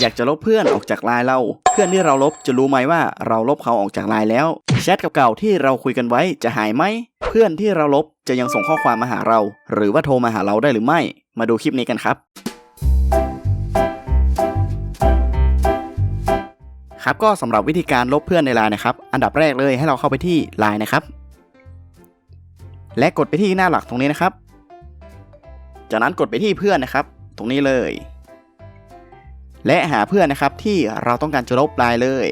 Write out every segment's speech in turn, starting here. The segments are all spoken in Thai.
อยากจะลบเพื่อนออกจากไลน์เรา เพื่อนที่เราลบจะรู้ไหมว่าเราลบเขาออกจากไลน์แล้วแชทเก่าๆที่เราคุยกันไว้จะหายไหมเพื่อนที่เราลบจะยังส่งข้อความมาหาเรา หรือว่าโทรมาหาเราได้หรือไม่ มาดูคลิปนี้กันครับครับก็สำหรับวิธีการลบเพื่อนในไลน์นะครับ อันดับแรกเลยให้เราเข้าไปที่ไลน์นะครับ และกดไปที่หน้าหลักตรงนี้นะครับ จากนั้นกดไปที่เพื่อนนะครับ ตรงนี้เลย และหาเพื่อนนะครับที่เราต้องการจะลบไลน์เลย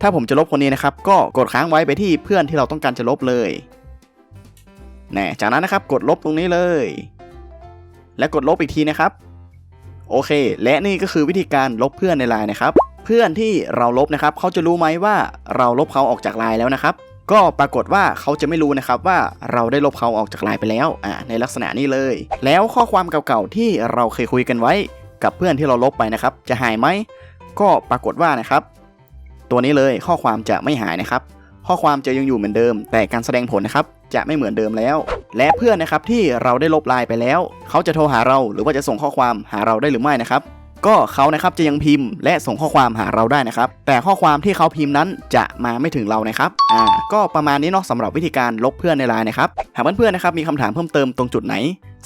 ถ้าผมจะลบคนนี้นะครับ ก็กดค้างไว้ไปที่เพื่อนที่เราต้องการจะลบเลยแน่จากนั้นนะครับกดลบตรงนี้เลย และกดลบอีกทีนะครับ โอเค และนี่ก็คือวิธีการลบเพื่อนในไลน์นะครับ เพื่อนที่เราลบนะครับ เขาจะรู้ไหมว่าเราลบเขาออกจากไลน์แล้วนะครับ ก็ปรากฏว่าเขาจะไม่รู้นะครับว่าเราได้ลบเขาออกจากไลน์ไปแล้วอ่าในลักษณะนี้เลย แล้วข้อความเก่าๆที่เราเคยคุยกันไว้ กับเพื่อนที่เราลบไปนะครับ จะหายไหมก็ปรากฏว่านะครับ ตัวนี้เลยข้อความจะไม่หายนะครับ ข้อความจะยังอยู่เหมือนเดิม แต่การแสดงผลนะครับจะไม่เหมือนเดิมแล้ว และเพื่อนนะครับที่เราได้ลบไลน์ไปแล้ว เขาจะโทรหาเราหรือว่าจะส่งข้อความหาเราได้หรือไม่นะครับ ก็เขานะครับจะยังพิมพ์ และส่งข้อความหาเราได้นะครับ แต่ข้อความที่เขาพิมพ์นั้นจะมาไม่ถึงเรานะครับอ่าก็ประมาณนี้เนาะสำหรับวิธีการลบเพื่อนในไลน์นะครับหากเพื่อนๆนะครับมีคำถามเพิ่มเติมตรงจุดไหน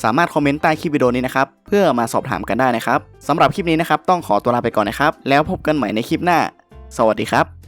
สามารถคอมเมนต์ใต้คลิปวิดีโอนี้นะครับ เพื่อมาสอบถามกันได้นะครับสำหรับคลิปนี้นะครับ ต้องขอตัวลาไปก่อนนะครับ แล้วพบกันใหม่ในคลิปหน้า สวัสดีครับ